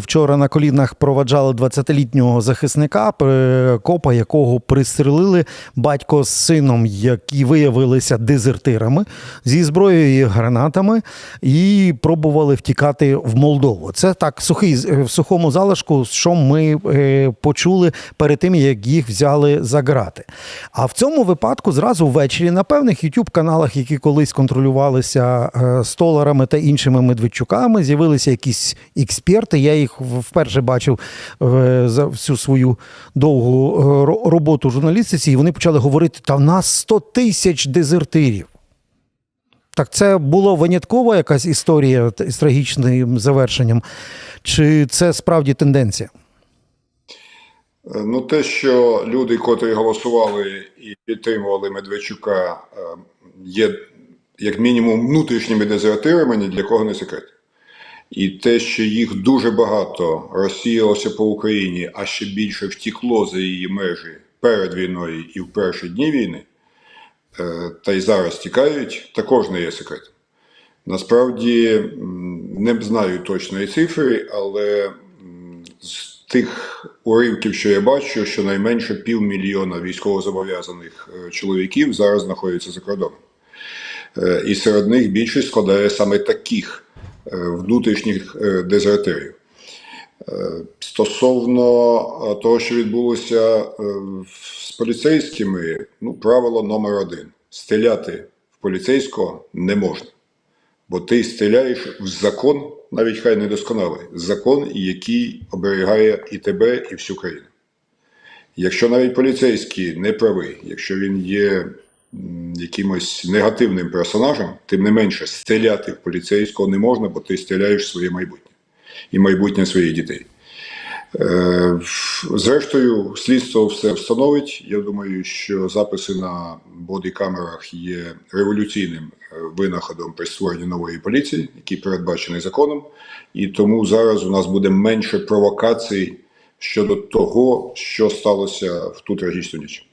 Вчора на колінах проваджали 20-літнього захисника, копа, якого пристрелили батько з сином, які виявилися дезертирами зі зброєю і гранатами, і пробували втікати в Молдову. Це так сухий в сухому залишку, що ми е, почули перед тим, як їх взяли за грати. А в цьому випадку зразу ввечері на певних youtube каналах, які колись контролювалися е, столарами та іншими Медведчуками, з'явилися якісь експерти. Я їх в- вперше бачив е, за всю свою довгу е, роботу журналістиці, і вони почали говорити: та в нас 100 тисяч дезертирів. Так це була виняткова якась історія з трагічним завершенням, чи це справді тенденція? Е, Ну, те, що люди, котрі голосували і підтримували Медведчука, є як мінімум внутрішніми дезертирами, ні для кого не секрет. І те, що їх дуже багато розсіялося по Україні, а ще більше втікло за її межі перед війною і в перші дні війни, е, та й зараз тікають, також не є секретом. Насправді не знаю точної цифри, але з тих уривків, що я бачу, щонайменше півмільйона військовозобов'язаних е, чоловіків зараз знаходяться за кордоном. Е, І серед них більшість складає саме таких внутрішніх е, дезертирів. Е, Стосовно е, того, що відбулося е, з поліцейськими, ну, правило номер один: стріляти в поліцейського не можна. Бо ти стріляєш в закон, навіть хай недосконалий, закон, який оберігає і тебе, і всю країну. Якщо навіть поліцейський не правий, якщо він є якимось негативним персонажем, тим не менше стріляти в поліцейського не можна, бо ти стріляєш своє майбутнє і майбутнє своїх дітей. Е, Зрештою, слідство все встановить. Я думаю, що записи на бодікамерах є революційним е, винаходом при створенні нової поліції, який передбачений законом. І тому зараз у нас буде менше провокацій щодо того, що сталося в ту трагічну ніч.